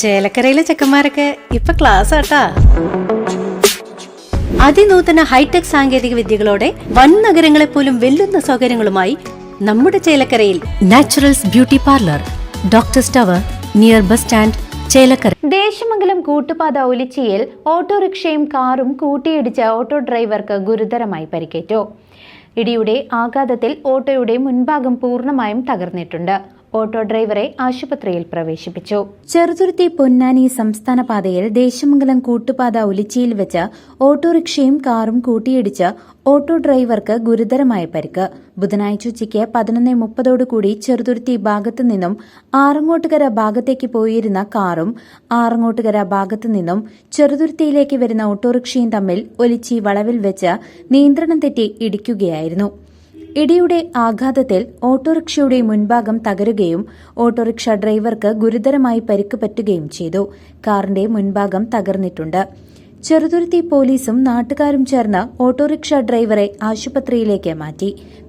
ചേലക്കരയിലെ ചെക്കന്മാരൊക്കെ ഇപ്പൊ ക്ലാസ് ആട്ടാ. അതിനൂതന ഹൈടെക് സാങ്കേതിക വിദ്യകളോടെ വൻ നഗരങ്ങളെ പോലും വെല്ലുന്ന സൗകര്യങ്ങളുമായി നമ്മുടെ ചേലക്കരയിൽ Naturals beauty parlour doctor tower near bus stand Chelakkara. Desamangalam Koottupatha ഒലിച്ചിയിൽ ഓട്ടോറിക്ഷയും കാറും കൂട്ടിയിടിച്ച ഓട്ടോ ഡ്രൈവർക്ക് ഗുരുതരമായി പരിക്കേറ്റു. ഇടിയുടെ ആഘാതത്തിൽ ഓട്ടോയുടെ മുൻഭാഗം പൂർണമായും തകർന്നിട്ടുണ്ട്. ഓട്ടോ ഡ്രൈവറെ ആശുപത്രിയിൽ പ്രവേശിപ്പിച്ചു. ചെറുതുരുത്തി പൊന്നാനി സംസ്ഥാന പാതയിൽ ദേശമംഗലം കൂട്ടുപാത ഒലിച്ചിയിൽ വെച്ച് ഓട്ടോറിക്ഷയും കാറും കൂട്ടിയിടിച്ച് ഓട്ടോ ഡ്രൈവർക്ക് ഗുരുതരമായ പരിക്ക്. ബുധനാഴ്ച ഉച്ചയ്ക്ക് പതിനൊന്ന് മുപ്പതോടുകൂടി ചെറുതുരുത്തി ഭാഗത്തു നിന്നും ആറങ്ങോട്ടുകര ഭാഗത്തേക്ക് പോയിരുന്ന കാറും ആറങ്ങോട്ടുകര ഭാഗത്തു നിന്നും ചെറുതുരുത്തിയിലേക്ക് വരുന്ന ഓട്ടോറിക്ഷയും തമ്മിൽ ഒലിച്ചി വളവിൽ വെച്ച് നിയന്ത്രണം തെറ്റി ഇടിക്കുകയായിരുന്നു. ഇടിയുടെ ആഘാതത്തിൽ ഓട്ടോറിക്ഷയുടെ മുൻഭാഗം തകരുകയും ഓട്ടോറിക്ഷ ഡ്രൈവർക്ക് ഗുരുതരമായി പരിക്ക് പറ്റുകയും ചെയ്തു. കാറിന്റെ മുൻഭാഗം തകർന്നിട്ടുണ്ട്. ചെറുതുരുത്തി പോലീസും നാട്ടുകാരും ചേർന്ന് ഓട്ടോറിക്ഷ ഡ്രൈവറെ ആശുപത്രിയിലേക്ക് മാറ്റി.